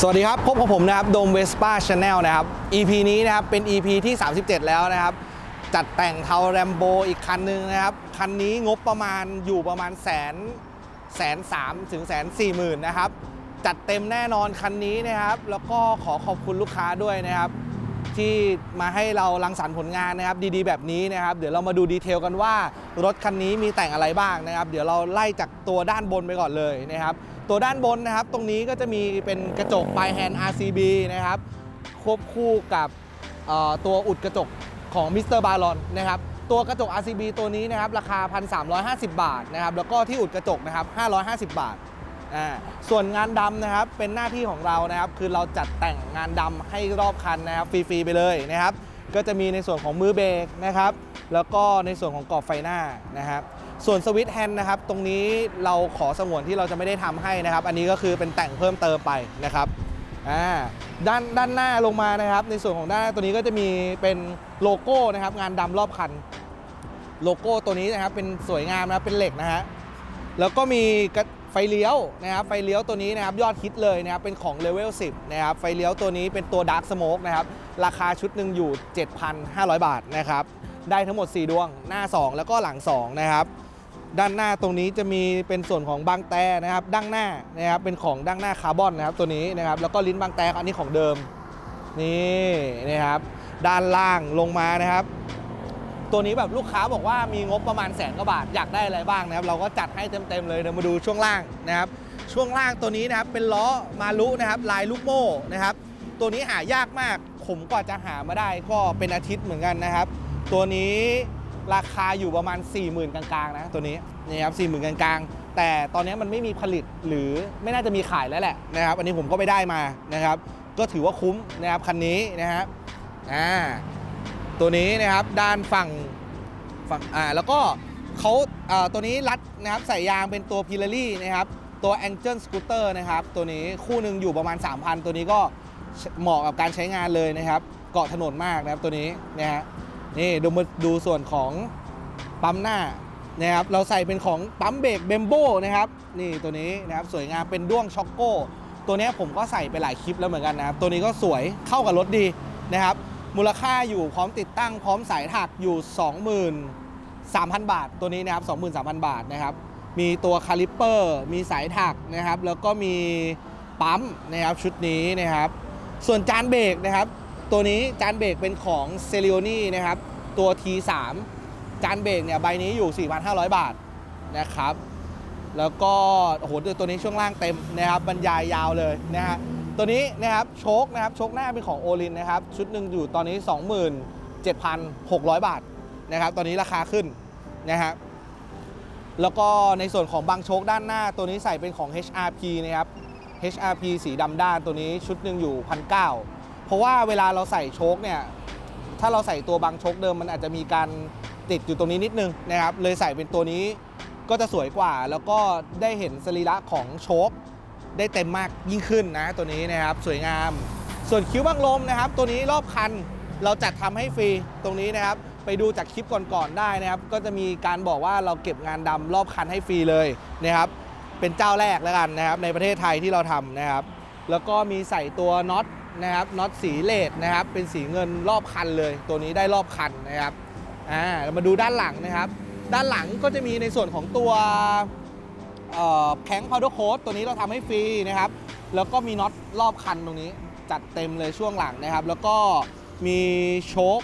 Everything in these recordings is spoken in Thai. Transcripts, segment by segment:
สวัสดีครับ พบกับผมนะครับโดมเวสป้าชาแนลนะครับ EP นี้นะครับเป็น EP ที่ 37 แล้วนะครับ จัดแต่งเทาแรมโบอีกคันหนึ่งนะครับ คันนี้งบประมาณอยู่ประมาณแสนแสนสามถึงแสนสี่หมื่นนะครับ จัดเต็มแน่นอนคันนี้นะครับ แล้วก็ขอขอบคุณลูกค้าด้วยนะครับ ที่มาให้เรารังสรรค์ผลงานนะครับ ดีๆ แบบนี้นะครับ เดี๋ยวเรามาดูดีเทลกันว่ารถคันนี้มีแต่งอะไรบ้างนะครับ เดี๋ยวเราไล่จากตัวด้านบนไปก่อนเลยนะครับ ตัวด้านบนนะครับ ตรงนี้ก็จะมีเป็นกระจกปลายแฮนด์ RCB นะครับ ควบคู่กับตัวอุดกระจกของมิสเตอร์บารอนนะครับ ตัวกระจก RCB ตัวนี้นะครับ ราคา 1,350 บาทนะครับ แล้วก็ที่อุดกระจกนะครับ 550 บาทอ่าส่วนงานดำนะครับ เป็นหน้าที่ของเรานะครับ คือเราจัดแต่งงานดำให้รอบคันนะครับ ฟรี ๆ ไปเลยนะครับ ก็จะมีในส่วนของมือเบรกนะครับ แล้วก็ในส่วนของกรอบไฟหน้านะครับ ส่วนสวิตช์แฮนด์นะครับ ตรงนี้เราขอสงวนที่เราจะไม่ได้ทำให้นะครับ อันนี้ก็คือเป็นแต่งเพิ่มเติมไปนะครับอ่าด้านด้านหน้าลงมานะครับ ในส่วนของด้านหน้าตัวนี้ก็จะมีเป็นโลโก้นะครับ งานดำรอบคัน โลโก้ตัวนี้นะครับเป็นสวยงามนะครับเป็นเหล็กนะฮะแล้วก็มีไฟเลี้ยวนะครับไฟเลี้ยวตัวนี้นะครับยอดฮิตเลยนะครับเป็นของเลเวล10นะครับไฟเลี้ยวตัวนี้เป็นตัว Dark Smoke นะครับราคาชุดหนึ่งอยู่ 7,500 บาทนะครับได้ทั้งหมด 4 ดวงหน้า 2 แล้วก็หลัง2นะครับ ด้านหน้าตรงนี้จะมีเป็นส่วนของบางแตนะครับดั้งหน้านะครับเป็นของดั้งหน้าคาร์บอนนะครับตัวนี้นะครับแล้วก็ลิ้นบางแตอันนี้ของเดิมนี่นะครับด้านล่างลงมานะครับ ตัวนี้แบบลูกค้าบอกว่ามีงบประมาณแสนกว่าบาทอยากได้อะไรบ้างนะครับ เราก็จัดให้เต็มๆเลยเดี๋ยวมาดูช่วงล่างนะครับ ช่วงล่างตัวนี้นะครับเป็นล้อมาลุนะครับ ลายลูกโม่นะครับ ตัวนี้หายากมากผมกว่าจะหามาได้ก็เป็นอาทิตย์เหมือนกันนะครับ ตัวนี้ ราคาอยู่ประมาณ 40,000 กลางๆนะตัวนี้นี่ครับ40,000กลางๆ แต่ตอนนี้มันไม่มีผลิตหรือไม่น่าจะมีขายแล้วแหละนะครับ อันนี้ผมก็ไปได้มานะครับ ก็ถือว่าคุ้มนะครับคันนี้นะครับอ่าตัวนี้นะครับด้านฝั่งฝั่งอ่าแล้วก็เขาอ่าตัวนี้รัดนะครับใส่ยางเป็นตัวพิลารี่นะครับตัว Angel Scooter นะครับ ตัวนี้คู่หนึ่งอยู่ประมาณ 3,000 ตัวนี้ก็เหมาะกับการใช้งานเลยนะครับ เกาะถนนมากนะครับตัวนี้นะฮะ นี่ดูมาดูส่วนของปั๊มหน้านะครับ เราใส่เป็นของปั๊มเบรกเบมโบนะครับ นี่ตัวนี้นะครับสวยงามเป็นด้วงช็อกโก้ ตัวนี้ผมก็ใส่ไปหลายคลิปแล้วเหมือนกันนะครับ ตัวนี้ก็สวยเข้ากับรถดีนะครับ มูลค่าอยู่พร้อมติดตั้งพร้อมสายถักอยู่ 23,000 บาท ตัวนี้นะครับ23,000 บาทนะครับ มีตัวคาลิปเปอร์ มีสายถักนะครับ แล้วก็มีปั๊มนะครับชุดนี้นะครับ ส่วนจานเบรกนะครับ ตัวนี้จานเบรกเป็นของเซ l ิโอนี่นะครับ ตัว T3 จานเบรกเนี่ยใบนี้อยู่ 4,500 บาทนะครับ แล้วก็โอ้โหตัวนี้ช่วงล่างเต็มนะครับบรรยายยาวเลยนะฮะตัวนี้นะครับโชคนะครับโชคหน้าเป็นของโอลินนะครับ ชุดหนึ่งอยู่ตอนนี้ 27,600 บาทนะครับ ตอนนี้ราคาขึ้นนะฮะแล้วก็ในส่วนของบางโชคด้านหน้าตัวนี้ใส่เป็นของ HRP นะครับ HRP สีดำด้านตัวนี้ชุดหนึ่งอยู่พัน เพราะว่าเวลาเราใส่โชคเนี่ยถ้าเราใส่ตัวบางโชคเดิมมันอาจจะมีการติดอยู่ตรงนี้นิดนึงนะครับเลยใส่เป็นตัวนี้ก็จะสวยกว่า แล้วก็ได้เห็นสรีระของโชคได้เต็มมากยิ่งขึ้นนะตัวนี้นะครับสวยงาม ส่วนคิ้วบังลมนะครับ ตัวนี้รอบคันเราจัดทำให้ฟรีตรงนี้นะครับ ไปดูจากคลิปก่อนๆได้นะครับ ก็จะมีการบอกว่าเราเก็บงานดำรอบคันให้ฟรีเลยนะครับเป็นเจ้าแรกแล้วกันนะครับในประเทศไทยที่เราทำนะครับ แล้วก็มีใส่ตัวน็อต นะครับน็อตสีเลดนะครับเป็นสีเงินรอบคันเลย ตัวนี้ได้รอบคันนะครับอ่ามาดูด้านหลังนะครับ ด้านหลังก็จะมีในส่วนของตัวแข็งพาวเดอร์โค้ดตัวนี้เราทำให้ฟรีนะครับ แล้วก็มีน็อตรอบคันตรงนี้ จัดเต็มเลยช่วงหลังนะครับ แล้วก็มีโชค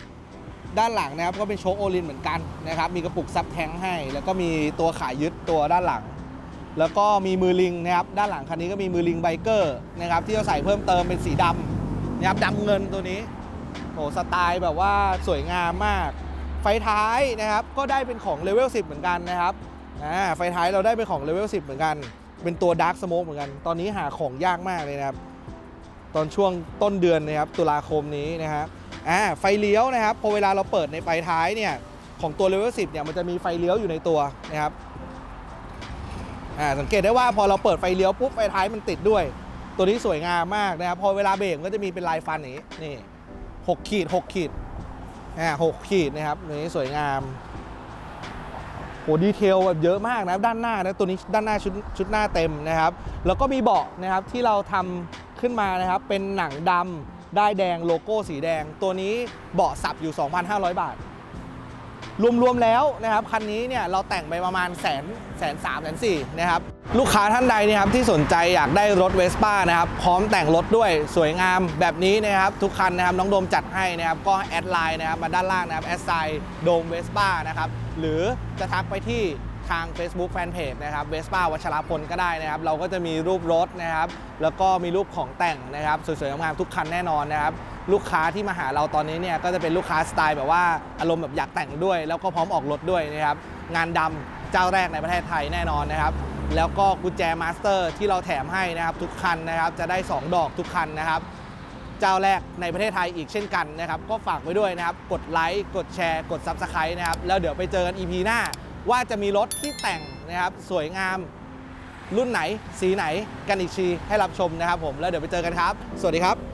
ด้านหลังนะครับ ก็เป็นโชคโอลินเหมือนกันนะครับ มีกระปุกซับแทงค์ให้ แล้วก็มีตัวขายยึดตัวด้านหลัง แล้วก็มีมือลิงนะครับ ด้านหลังคันนี้ก็มีมือลิงไบเกอร์นะครับ ที่เราใส่เพิ่มเติมเป็นสีดำ นะครับดำเงินตัวนี้โหสไตล์แบบว่าสวยงามมาก ไฟท้ายนะครับก็ได้เป็นของเลเวล10 เหมือนกันนะครับอ่าไฟท้ายเราได้เป็นของเลเวล10 เหมือนกัน เป็นตัวดาร์ s สโมกเหมือนกัน ตอนนี้หาของยากมากเลยนะครับ ตอนช่วงต้นเดือนนะครับตุลาคมนี้นะครับอ่าไฟเลี้ยวนะครับพอเวลาเราเปิดในไฟท้ายเนี่ยของตัวเลเวล10 เนี่ยมันจะมีไฟเลี้ยวอยู่ในตัวนะครับอ่าสังเกตได้ว่าพอเราเปิดไฟเลี้ยวปุ๊บไฟท้ายมันติดด้วย ตัวนี้สวยงามมากนะครับ พอเวลาเบรกก็จะมีเป็นลายฟันอย่างนี้ นี่หกขีดหกขีดอ่าหกขีดนะครับตัวนี้สวยงามโหดีเทลแบบเยอะมากนะด้านหน้านะตัวนี้ด้านหน้าชุดชุดหน้าเต็มนะครับ แล้วก็มีเบาะนะครับที่เราทำขึ้นมานะครับ เป็นหนังดำได้แดงโลโก้สีแดง ตัวนี้เบาะสับอยู่ 2,500 บาท รวมๆแล้วนะครับคันนี้เนี่ยเราแต่งไปประมาณแสนแสนสามแสนสี่นะครับ ลูกค้าท่านใดนี่ครับที่สนใจอยากได้รถเวสป้านะครับพร้อมแต่งรถด้วยสวยงามแบบนี้นะครับทุกคันนะครับน้องโดมจัดให้นะครับก็แอดไลน์นะครับมาด้านล่างนะครับแอดไซโดมเวสป้านะครับหรือจะทักไปที่ทาง Facebook Fanpage นะครับเวสป้าวัชรพลก็ได้นะครับ เราก็จะมีรูปรถนะครับ แล้วก็มีรูปของแต่งนะครับ สวยๆงามๆทุกคันแน่นอนนะครับ ลูกค้าที่มาหาเราตอนนี้เนี่ยก็จะเป็นลูกค้าสไตล์แบบว่าอารมณ์แบบอยากแต่งด้วย แล้วก็พร้อมออกรถด้วยนะครับ งานดำเจ้าแรกในประเทศไทยแน่นอนนะครับ แล้วก็กุญแจมาสเตอร์ที่เราแถมให้นะครับทุกคันนะครับจะได้ 2 ดอกทุกคันนะครับ เจ้าแรกในประเทศไทยอีกเช่นกันนะครับ ก็ฝากไว้ด้วยนะครับ กดไลค์กดแชร์ กด Subscribe นะครับ แล้วเดี๋ยวไปเจอกัน EP หน้า ว่าจะมีรถที่แต่งนะครับสวยงามรุ่นไหนสีไหนกันอีกทีให้รับชมนะครับผมแล้วเดี๋ยวไปเจอกันครับ สวัสดีครับ